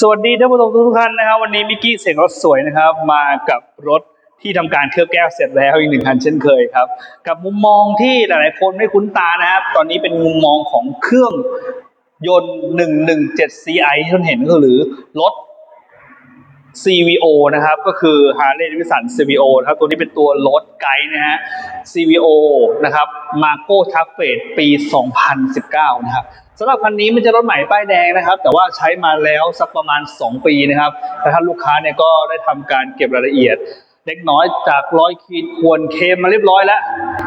สวัสดีท่านผู้ชมทุกท่านนะครับ วันนี้มิกกี้เสียงรถสวยนะครับ มากับรถที่ทำการเคลือบแก้วเสร็จแล้วอีกหนึ่งคันเช่นเคยครับ กับมุมมองที่หลายๆคนไม่คุ้นตานะครับ ตอนนี้เป็นมุมมองของเครื่องยนต์ 117 CI ที่ท่านเห็นก็คือรถ CVO นะครับ ก็คือ Harley Davidson CVO นะครับ ตัวนี้เป็นตัวรถไกด์นะฮะ CVO นะครับ Marco t r a f f e t ปี 2019 นะครับ สำหรับคันนี้มันจะรถใหม่ป้ายแดงนะครับ แต่ว่าใช้มาแล้วสักประมาณ 2 ปีนะครับแต่ท่านลูกค้าเนี่ยก็ได้ทำการเก็บรายละเอียด เล็กน้อยจากร้อยขีดควรเคมมาเรียบร้อยแล้ว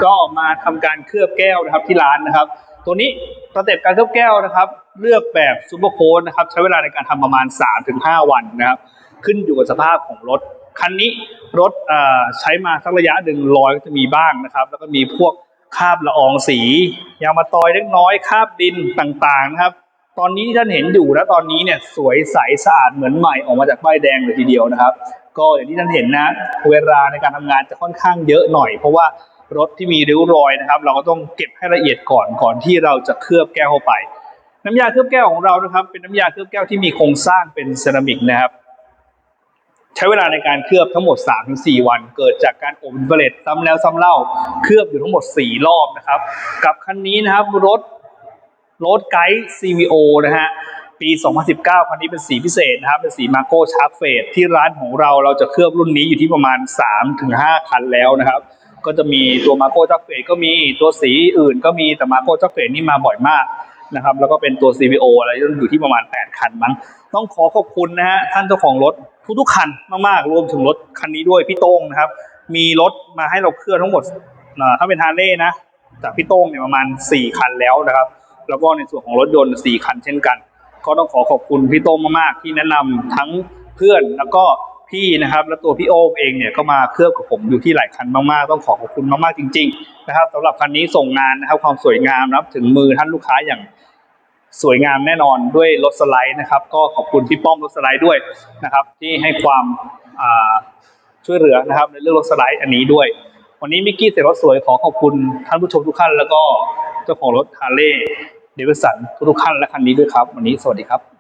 ก็มาทำการเคลือบแก้วนะครับที่ร้านนะครับ ตัวนี้สเต็ปการเคลือบแก้วนะครับ เลือกแบบซูเปอร์โค้ดนะครับใช้เวลาในการทำประมาณ 3-5 วันนะครับขึ้นอยู่กับสภาพของรถคันนี้รถอ่อใช้มาสักระยะหนึ่งรอยก็จะมีบ้างนะครับ แล้วก็มีพวก คาบละอองสี ยางมาตอยเล็กน้อยคาบดินต่างๆนะครับ ตอนนี้ที่ท่านเห็นอยู่นะตอนนี้เนี่ยสวยใสสะอาดเหมือนใหม่ออกมาจากป้ายแดงเลยทีเดียวนะครับ ก็อย่างที่ท่านเห็นนะ เวลาในการทำงานจะค่อนข้างเยอะหน่อย เพราะว่ารถที่มีริ้วรอยนะครับ เราก็ต้องเก็บให้ละเอียดก่อนก่อนที่เราจะเคลือบแก้วเข้าไป น้ำยาเคลือบแก้วของเรานะครับ เป็นน้ำยาเคลือบแก้วที่มีโครงสร้างเป็นเซรามิกนะครับ ใช้เวลาในการเคลือบทั้งหมด 3-4 วัน เกิดจากการอบอินฟราเรดซ้ำแล้วซ้ำเล่า เคลือบอยู่ทั้งหมด 4 รอบนะครับ กับคันนี้นะครับรถรถไกด์ CVO นะฮะปี 2019 คันนี้เป็นสีพิเศษนะครับ เป็นสีมาโก้ชาร์กเฟดที่ร้านของเราเราจะเคลือบรุ่นนี้อยู่ที่ประมาณ 3-5 คันแล้วนะครับ ก็จะมีตัวมาโก้ชาร์กเฟดก็มีตัวสีอื่นก็มีแต่มาโก้ชาร์กเฟดนี่มาบ่อยมาก นะครับ แล้วก็เป็นตัว CVO อะไรอยู่ที่ประมาณ 8 คันมั้ง ต้องขอขอบคุณนะฮะท่านเจ้าของรถทุกๆคันมากๆ รวมถึงรถคันนี้ด้วยพี่โต้งนะครับ มีรถมาให้เราเคลื่อนทั้งหมดถ้าเป็นฮาร์เลย์นะ จากพี่โต้งเนี่ยประมาณ 4 คันแล้วนะครับ แล้วก็ในส่วนของรถยนต์ 4 คันเช่นกัน ก็ต้องขอขอบคุณพี่โต้งมากๆ ที่แนะนำทั้งเพื่อนแล้วก็ พี่นะครับ และตัวพี่โอมเองเนี่ยก็มาเคลือบกับผมอยู่ที่หลายคันมากๆ ต้องขอขอบคุณมากๆจริง ๆ นะครับสำหรับคันนี้ส่งงานนะครับความสวยงามรับถึงมือท่านลูกค้าอย่างสวยงามแน่นอนด้วยรถสไลด์นะครับ ก็ขอบคุณพี่ป้อมรถสไลด์ด้วยนะครับ ที่ให้ความช่วยเหลือนะครับ ในเรื่องรถสไลด์อันนี้ด้วย วันนี้มิกกี้เสร็จรถสวยขอขอบคุณท่านผู้ชมทุกท่านแล้วก็เจ้าของรถฮาร์เลย์เดวิสันทุกท่านและคันนี้ด้วยครับ วันนี้สวัสดีครับ